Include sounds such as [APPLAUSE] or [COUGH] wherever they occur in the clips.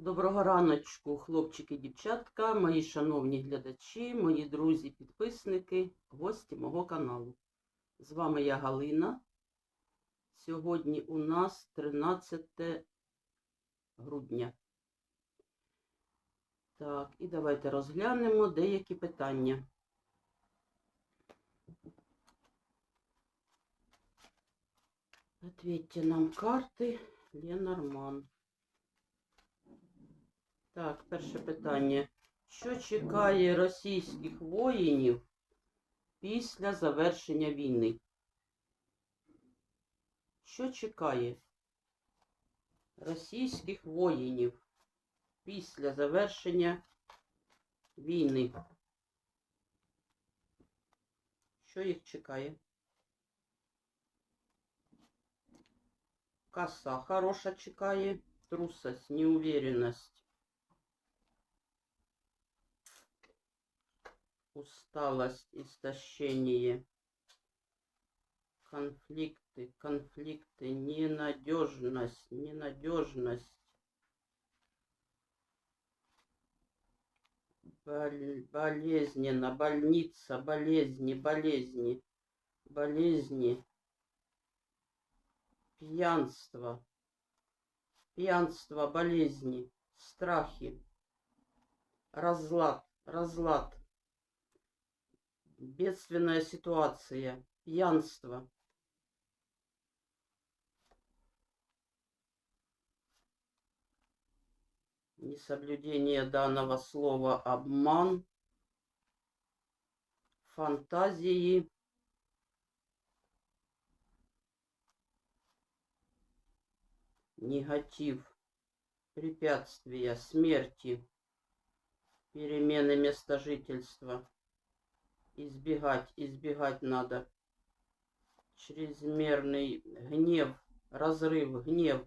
Доброго раночку, хлопчики, дівчатка, мої шановні глядачі, мої друзі, підписники, гості мого каналу. З вами я Галина. Сьогодні у нас 13 грудня. Так, і давайте розглянемо деякі питання. Ответьте нам карти Ленорман. Так, перше питання. Що чекає російських воїнів після завершення війни? Що чекає російських воїнів після завершення війни? Що їх чекає? Коса хороша чекає, трусость, неуверенность. Усталость, истощение, конфликты, конфликты, ненадежность, ненадежность, болезненно, больница, болезни, болезни, болезни, пьянство, пьянство, болезни, страхи, разлад, разлад, бедственная ситуация, пьянство. Несоблюдение данного слова обман, фантазии, негатив, препятствия, смерти, перемены места жительства избегать, избегать надо. Чрезмерный гнев, разрыв, гнев.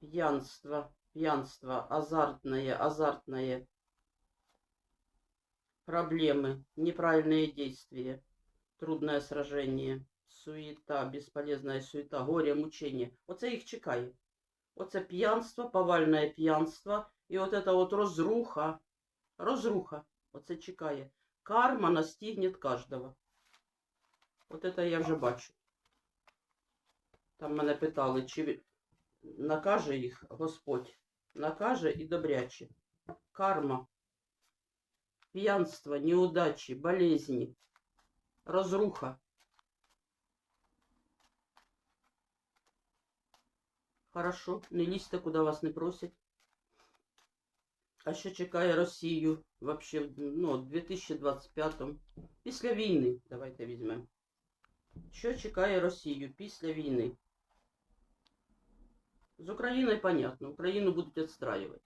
Пьянство, пьянство, азартное, азартное. Проблемы, неправильные действия, трудное сражение суєта, безполезна суєта, горе, мучення. Оце їх чекає. Оце п'янство, повальне п'янство і от це от розруха. Розруха. Оце чекає. Карма настигне кожного. От це я вже бачу. Там мене питали, чи накаже їх Господь. Накаже і добряче. Карма, п'янство, неудачі, болезні, розруха. Хорошо, не лізьте, куди вас не просять. А що чекає Росію вообще ну, в 2025-му? Після війни, давайте візьмемо. Що чекає Росію після війни? З Україною понятно, Україну будуть відстраювати.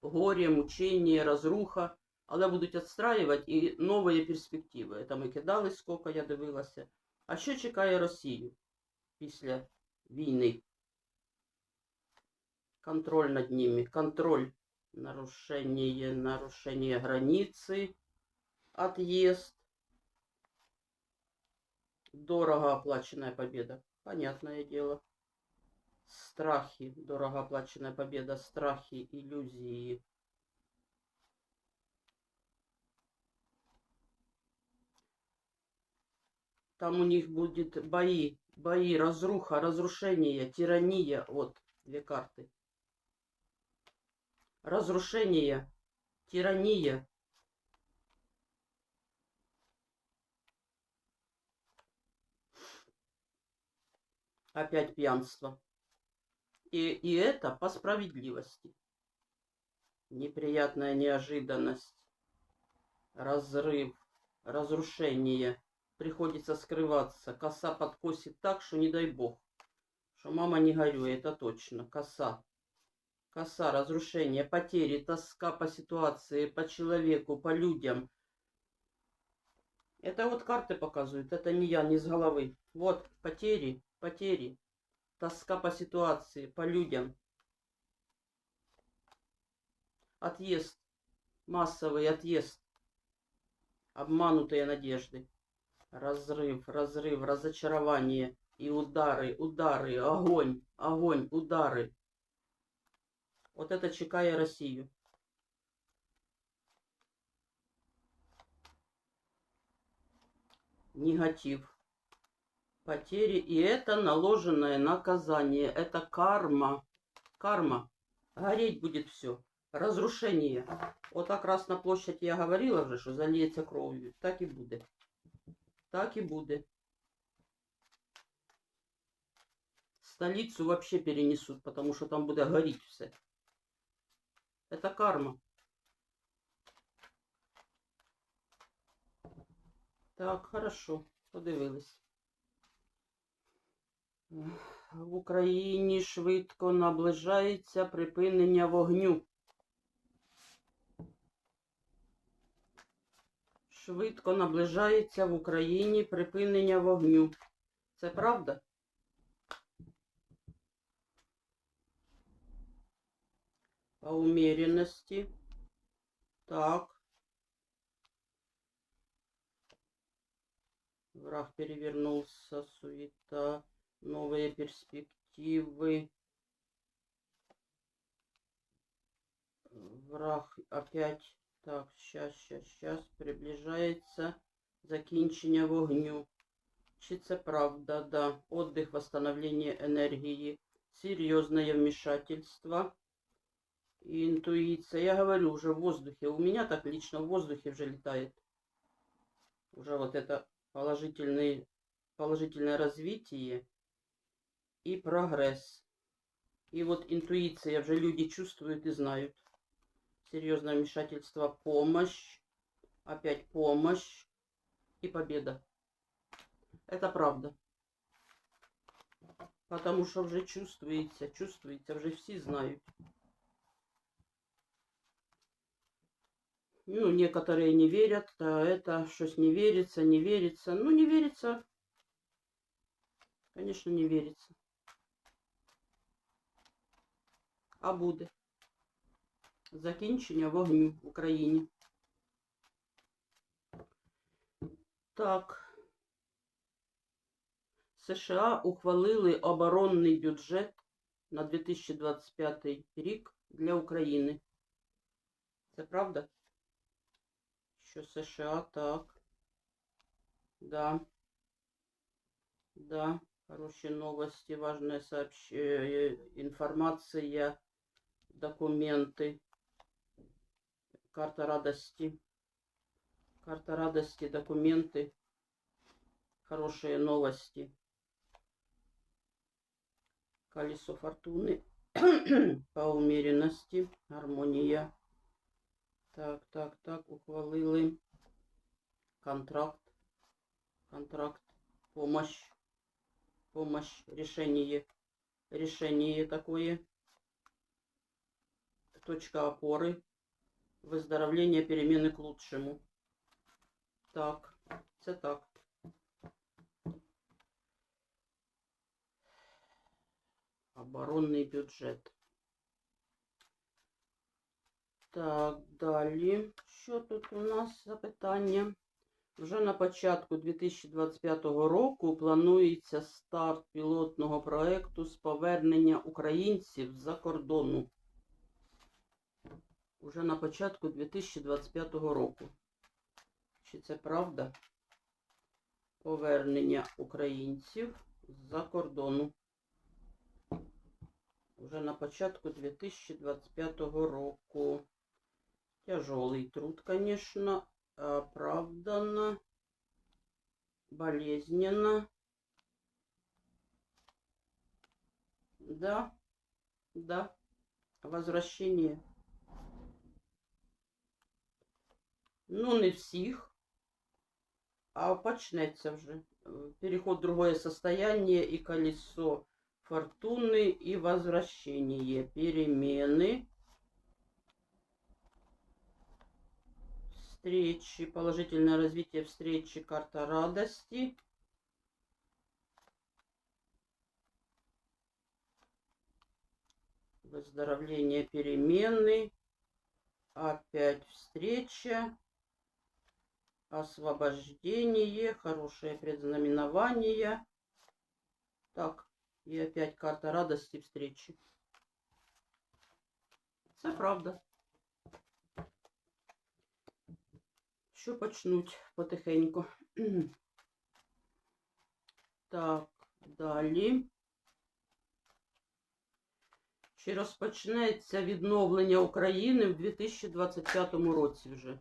Горе, мучення, розруха, але будуть відстраювати і нові перспективи. Там і кидали, скільки я дивилася. А що чекає Росію після війни? Контроль над ними, контроль, нарушение, нарушение границы, отъезд, дорого оплаченная победа, понятное дело. Страхи, дорого оплаченная победа, страхи, иллюзии. Там у них будет бои, бои, разруха, разрушение, тирания. Вот, две карты разрушение, тирания. Опять пьянство. И, и это по справедливости. Неприятная неожиданность, разрыв, разрушение. Приходится скрываться. Коса подкосит так, что не дай бог. Что мама не горюй, это точно. Коса. Коса, разрушение, потери, тоска по ситуации, по человеку, по людям. Это вот карты показывают, это не я, не с головы. Вот, потери, потери, тоска по ситуации, по людям. Отъезд, массовый отъезд, обманутые надежды. разрыв, разрыв, разочарование и удары, удары, огонь, огонь, удары. Вот это чекая Россию. Негатив. Потери. И это наложенное наказание. Это карма. Карма. Гореть будет все. Разрушение. Вот так раз на площадь я говорила вже, що зальється кров'ю. Так і буде. Так і буде. Столицу вообще перенесут, потому что там буде гореть все. Это карма. Так, хорошо, подивились. В Україні швидко наближається припинення вогню. Швидко наближається в Україні припинення вогню. Це правда? Умеренности. Так. Враг перевернулся, суета, новые перспективы. Враг опять Так, сейчас, сейчас, сейчас приближається закінчення вогню. Чи це правда? Да. Отдых, восстановление энергии, серьезное вмешательство, интуиция. Я говорю уже в воздухе. У меня так лично в воздухе уже летает. Уже вот это положительный, положительное развитие и прогресс. И вот интуиция, уже люди чувствуют и знают серьезное вмешательство, помощь, опять помощь и победа. Это правда. Потому что уже чувствуется, чувствуется, уже все знают. Ну, некоторые не верят, а это что-то не верится, не верится. Ну, не верится. Конечно, не верится. А будет. закінчення вогню в Україні. Так. США ухвалили оборонний бюджет на 2025 рік для України. Це правда? Що США так. Да. Да. Хорошие новости, важная сообщение, информация, документы. Карта радости. Карта радости, документы. Хорошие новости. Колесо фортуны. [CLEARS THROAT] По умеренности. Гармония. Так, так, так. Ухвалили. Контракт. Контракт. Помощь. Помощь. Решение. Решение такое. Точка опоры выздоровление перемены к лучшему. Так, це так. Оборонний бюджет. Так, далі. Що тут у нас запитання? Вже на початку 2025 року планується старт пілотного проєкту з повернення українців з-за кордону уже на початку 2025 року. Чи це правда? Повернення українців з-за кордону. Уже на початку 2025 року. Тяжелый труд, конечно, оправданно, болезненно. Да, да, возвращение Ну, не всіх. А почнеться вже. Переход в другое состояние и колесо фортуны и возвращение. Перемены. Встречи. Положительное развитие встречи. Карта радости. Выздоровление перемены. Опять встреча освобождение, хорошее предзнаменование. Так, и опять карта радости встречи. Це правда. Що почнуть потихеньку. [CLEARS THROAT] Так, далі. Чи розпочнеться відновлення України в 2025 році вже?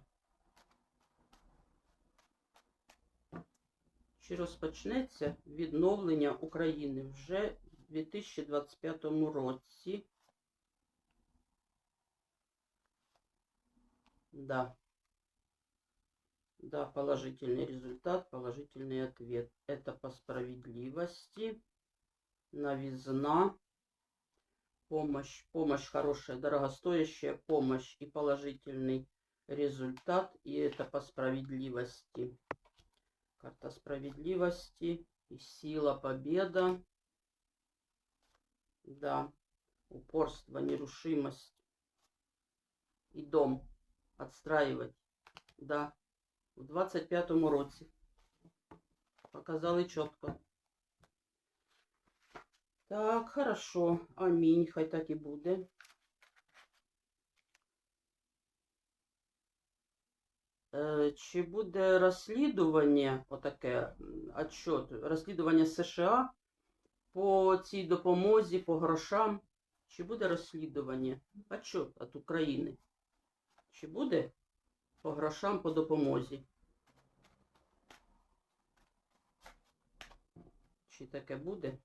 Чи розпочнеться відновлення України вже в 2025 році? Да. Да, положительный результат, положительный ответ. Это по справедливости, новизна, помощь, помощь хорошая, дорогостоящая помощь и положительный результат. И это по справедливости. Карта справедливости и сила победа. Да, упорство, нерушимость и дом отстраивать. Да, в 25-му році. Показали чітко. Так, хорошо. Амінь. Хай так і буде. Е, Чи буде розслідування, отаке, отчет, розслідування США по цій допомозі, по грошам? Чи буде розслідування? Отчет від України? Чи буде по грошам по допомозі? Чи таке буде?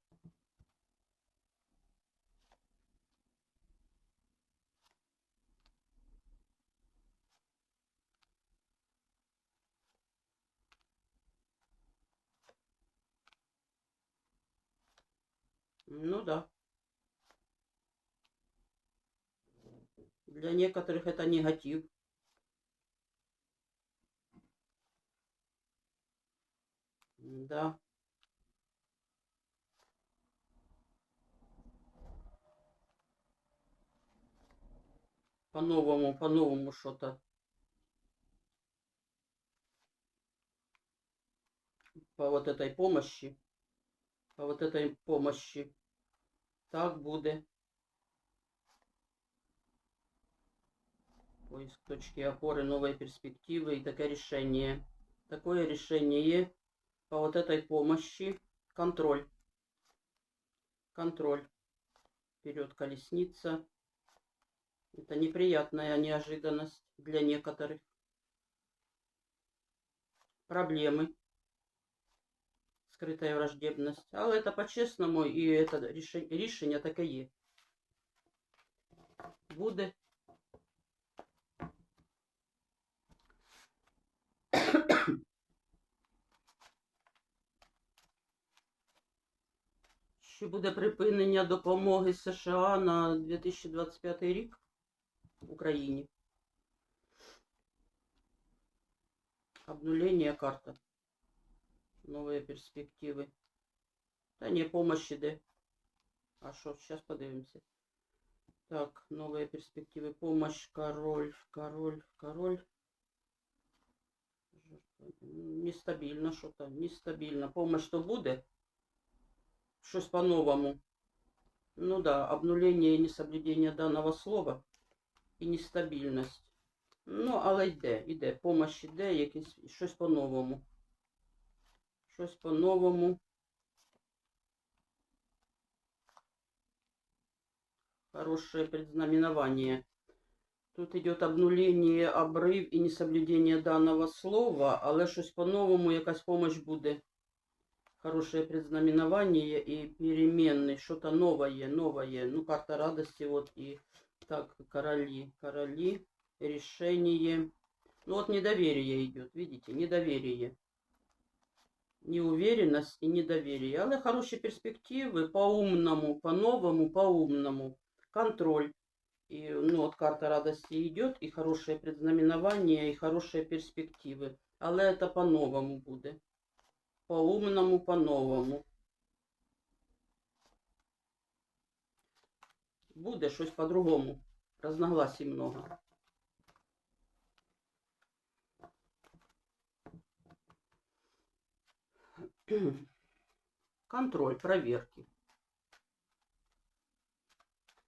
Ну да. Для некоторых это негатив. Да. По-новому, по-новому что-то. По вот этой помощи. По вот этой помощи. Так буде. Поиск точки опоры, новые перспективы и такое решение. Такое решение по вот этой помощи. Контроль. Контроль. Вперед колесница. Это неприятная неожиданность для некоторых. Проблемы. Скрытая враждебность. Але это по-чесному і это рішення, рішення таке є. Буде. Що буде припинення допомоги США на 2025 рік Україні? Обнуление карта. Новые перспективы. Та не, помощь іде. А що, сейчас подивимося. Так, новые перспективы. Помощь, король, король, король. Жертва. Нестабільно що-то, нестабільно. Помощь то буде? Щось по-новому. Ну да, обнуление и несоблюдение данного слова і нестабільність. Ну, але йде, йде. Помощь іде, якесь щось по-новому. Щось по-новому. Хорошее предзнаменование. Тут идет обнуление, обрыв і несоблюдение данного слова, але щось по-новому, якась помощь буде. Хорошее предзнаменование и переменный, что-то новое, новое. Ну, карта радости, вот и так, короли, короли, решение. Ну, вот недоверие идет, видите, недоверие. Неуверенность и недоверие. Але хороші перспективи по-умному, по-новому, по-умному. Контроль. И, ну, вот карта радости идет, и хорошее предзнаменование, и хорошие перспективы. Але это по-новому буде. По-умному, по-новому. Буде щось по-другому. Разногласий много. Контроль, проверки.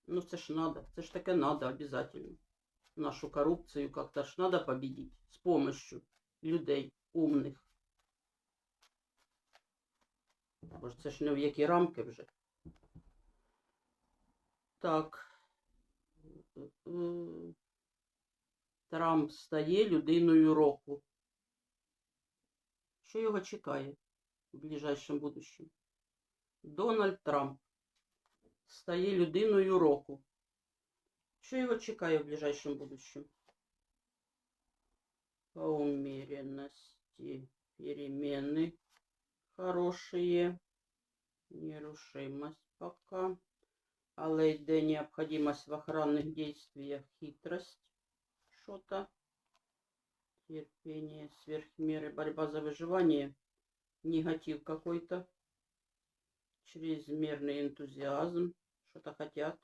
Ну, це ж надо, це ж таке надо обязательно. Нашу коррупцию как-то ж надо победить с помощью людей умных. Бо це ж не в які рамки вже. Так. Трамп стає людиною року. Що його чекає в ближайшому будущем? Дональд Трамп стає людиною року. Що його чекає в ближайшем будущем? По умеренности перемены хорошие. Нерушимость пока. Але йде необходимость в охранных действиях, хитрость. Что-то. Терпение, сверхмеры, борьба за выживание. Негатив какой-то. Чрезмерный энтузиазм. Что-то хотят.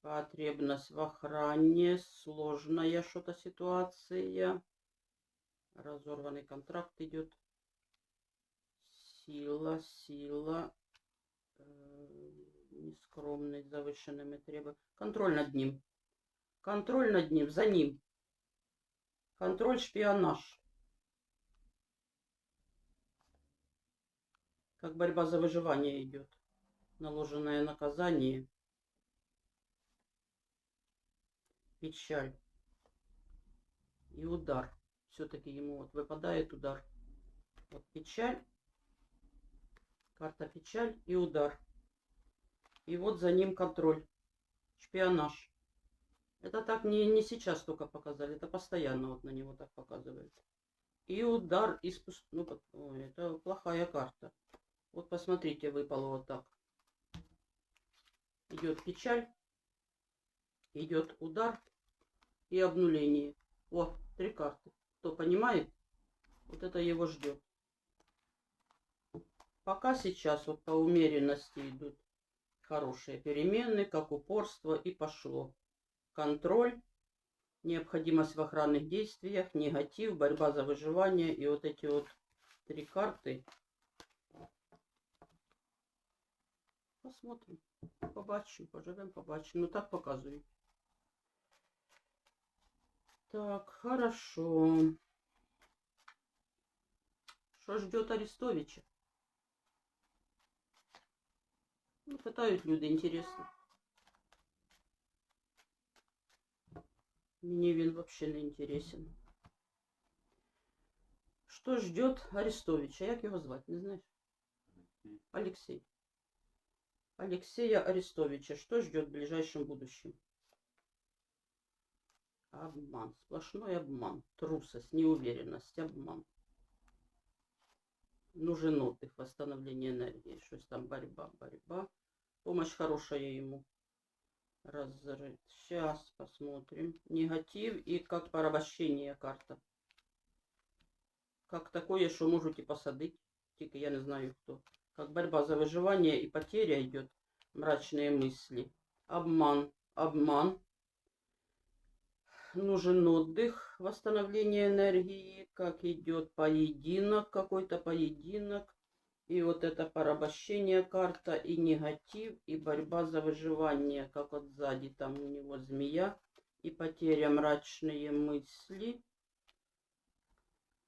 Потребность в охране. Сложная что-то ситуация. Разорванный контракт идет. Сила, сила. э, Нескромный, завышенными требованиями. Контроль над ним. Контроль над ним, за ним. Контроль, шпионаж. Как борьба за выживание идет. Наложенное наказание. Печаль. И удар. Все-таки ему вот выпадает удар. Вот печаль. Карта печаль и удар. И вот за ним контроль. Шпионаж. Это так не, не сейчас только показали, это постоянно вот на него так показывают. И удар из. Ну, это плохая карта. Вот посмотрите, выпало вот так. Идет печаль, идет удар и обнуление. Вот, три карты. Кто понимает, вот это его ждет. Пока сейчас вот по умеренности идут хорошие перемены, как упорство и пошло. Контроль, необходимость в охранных действиях, негатив, борьба за выживание и вот эти вот три карты. Посмотрим, побачимо, поживемо, побачимо. Ну так показують. Так, хорошо. Что ждет Арестовича? Ну, пытают люди, интересно. Мне він вообще не интересен. Что ждет Арестовича? Як його звати, не знаешь? Алексей. Алексея Арестовича. Что ждет в ближайшем будущем? Обман. Сплошной обман. Трусость, неуверенность, обман. Нужен отдых, восстановление энергии. Что там борьба, борьба. Помощь хорошая ему. Разрыв. Сейчас посмотрим. Негатив и как порабощение карта. Как такое, что можете посадить. Тільки я не знаю кто. Как борьба за выживание и потеря идет. Мрачные мысли. Обман. Обман. Нужен отдых, восстановление энергии, как идет поединок, какой-то поединок. И вот это порабощение карта, и негатив, и борьба за выживание, как вот сзади там у него змея, и потеря мрачные мысли,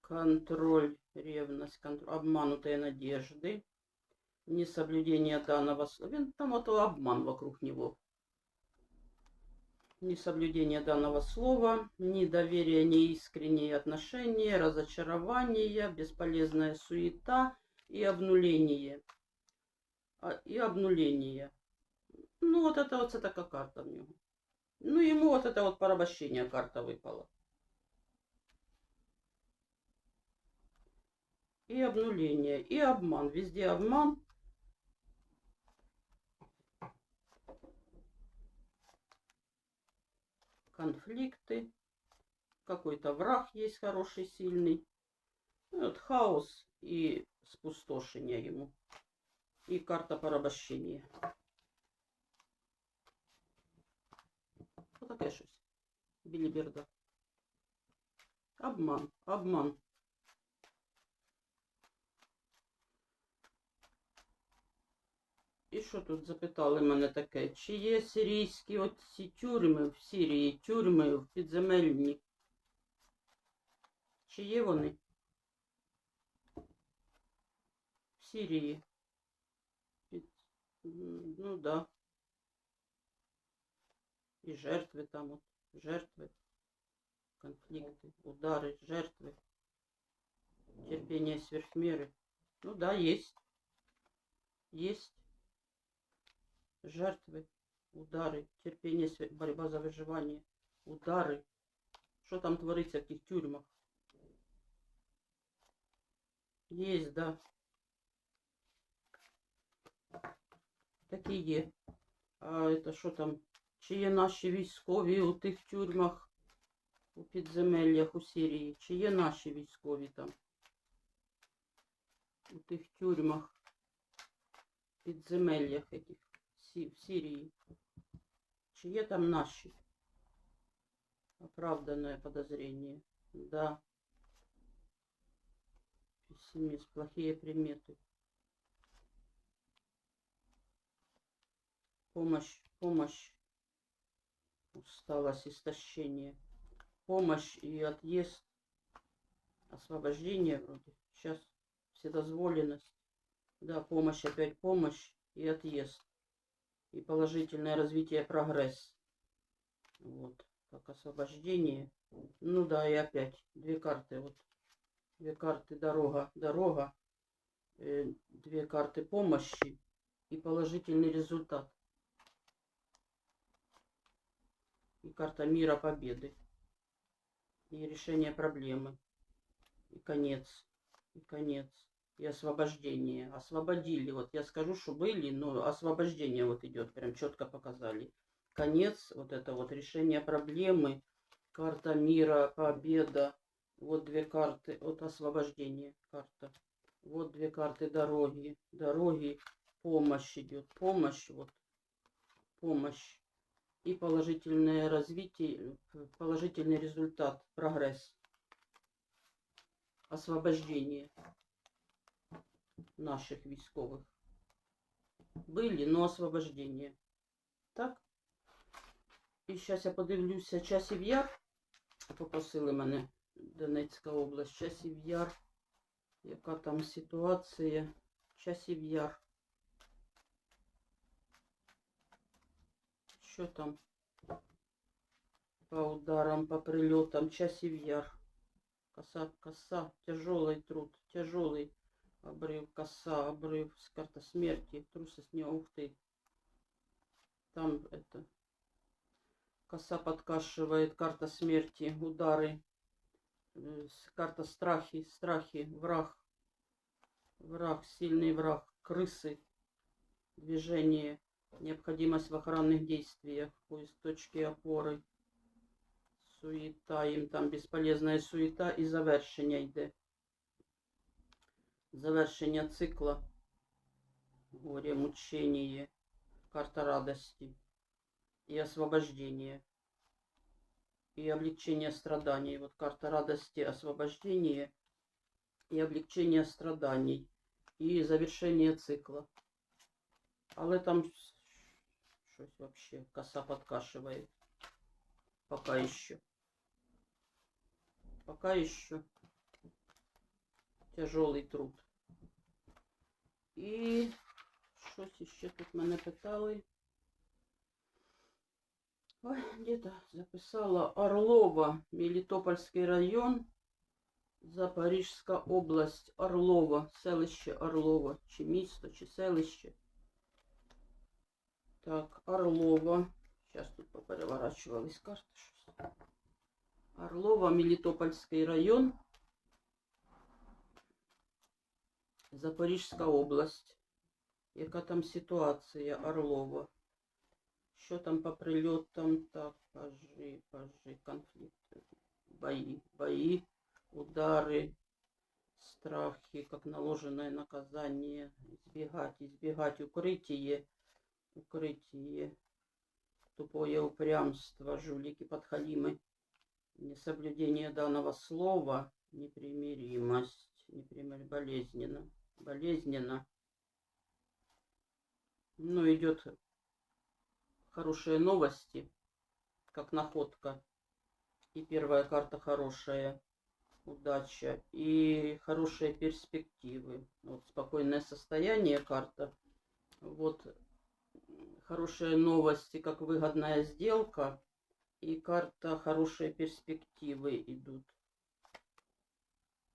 контроль, ревность, контроль, обманутые надежды, несоблюдение данного слова. Там вот обман вокруг него. Несоблюдение данного слова, недоверие, неискренние отношения, разочарование, бесполезная суета и обнуление. А, И обнуление. Ну, вот это вот такая карта в нього. Ну, ему вот это вот порабощение карта выпала. И обнуление, и обман. Везде обман. Конфликты. Какой-то враг есть хороший, сильный. Ну, вот хаос і спустошення йому. І карта порабощення. Ну, Отаке щось. Біліберда. Обман, обман. І що тут запитали мене таке? Чи є сирійські оці тюрми в Сирії, тюрми в підземельні? Чи є вони? В Сирії. Під... м, Ну да. І жертви там, от, жертви, конфликты, удары, жертвы, терпение сверхмеры. Ну да, есть. Есть. Жертвы, удары, терпение, свер- борьба за выживание, удары. Что там творится в этих тюрьмах? Есть, да. Такі є. А це що там? Чи є наші військові у тих тюрмах, у підземеллях у Сирії? Чи є наші військові там? У тих тюрмах, підземеллях этих в Сирії? Чи є там наші? Оправданное подозрение. Да. Пессимист. Плохие приметы. Помощь, помощь. Усталость, истощение. Помощь и отъезд. Освобождение вроде. Сейчас вседозволенность. Да, помощь, опять помощь и отъезд. И положительное развитие, прогресс. Вот. Как освобождение. Ну да, и опять две карты. Вот. Две карты дорога, дорога. э, две карты помощи и положительный результат. И карта мира победы. И решение проблемы. И конец. И конец. И освобождение. Освободили. Вот я скажу, что были, но освобождение вот идет. Прям четко показали. Конец. Вот это вот решение проблемы. Карта мира, победа. Вот две карты. Вот освобождение. Карта. Вот две карты дороги. Дороги. Помощь идет. Помощь. Вот. Помощь и положительное развитие, э, положительный результат, прогресс, освобождение наших військових. Были, но освобождение. Так? І зараз я подивлюся часів яр. Попросили мене Донецька область, часів яр. Яка там ситуація? Часів яр. Що там? По ударам, по прилетам, часів яр. Коса, коса, тяжелый труд, тяжелый обрыв, коса, обрыв, с карта смерти, трусость, не ух ты. Там это, коса подкашивает, карта смерти, удары, с- карта страхи, страхи, враг, враг, сильный враг, крысы, движение, необходимость в охранных действиях, поиск точки опоры, суета, им там бесполезная суета і завершення йде. Завершення цикла, горе, мучение, карта радости и освобождение. И облегчение страданий. Вот карта радости, освобождение и облегчение страданий. И завершение цикла. Але там щ- щось вообще коса подкашивает. Пока еще. Пока еще тяжелый труд. І щось іще тут мене питали. Ой, где-то записала Орлова, Мелітопольський район, Запорізька область, Орлова, селище Орлова, чи місто, чи селище. Так, Орлова. Сейчас тут попереворачивались карти щось. Орлова, Мелітопольський район. Запорізька область. Яка там ситуація Орлова? Що там по прильотам? Так, пажи, пажи, конфликты, бои, бои, удары, страхи, как наложенное наказание, избегать, избегать укрытие, укрытие, тупое упрямство, жулики, подхалимы, несоблюдение данного слова, непримиримость, непримир, болезненно, болезненно, Ну, идет хорошие новости, как находка. И первая карта хорошая, удача. И хорошие перспективы. Вот спокойное состояние карта. Вот хорошие новости, как выгодная сделка. И карта хорошие перспективы идут.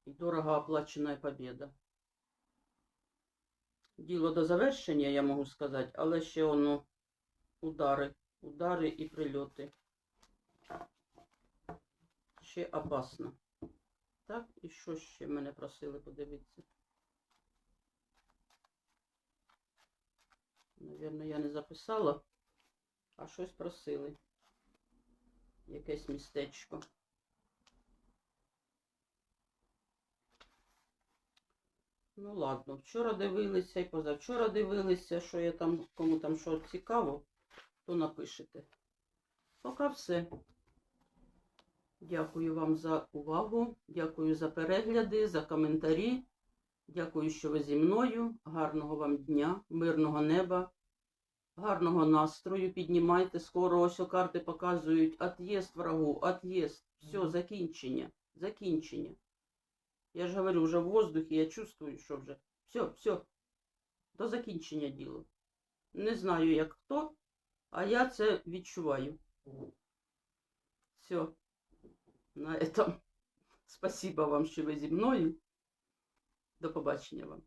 І дорого оплачена победа. Діло до завершення, я можу сказати, але ще воно удари, удари і прильоти. Ще опасно. Так, і що ще мене просили подивитися? Навірно, я не записала, а щось просили. Якесь містечко. Ну ладно, вчора дивилися і позавчора дивилися, що я там, кому там що цікаво, то напишете. Поки все. Дякую вам за увагу, дякую за перегляди, за коментарі. Дякую, що ви зі мною. Гарного вам дня, мирного неба, гарного настрою. Піднімайте. Скоро ось карти показують от'їзд врагу, от'їзд. Все, закінчення, закінчення. Я ж говорю, вже в воздухі, я чувствую, що вже. Все, все. До закінчення діло. Не знаю, як хто, а я це відчуваю. Все. На этом. Спасибо вам, що ви зі мною. До побачення вам.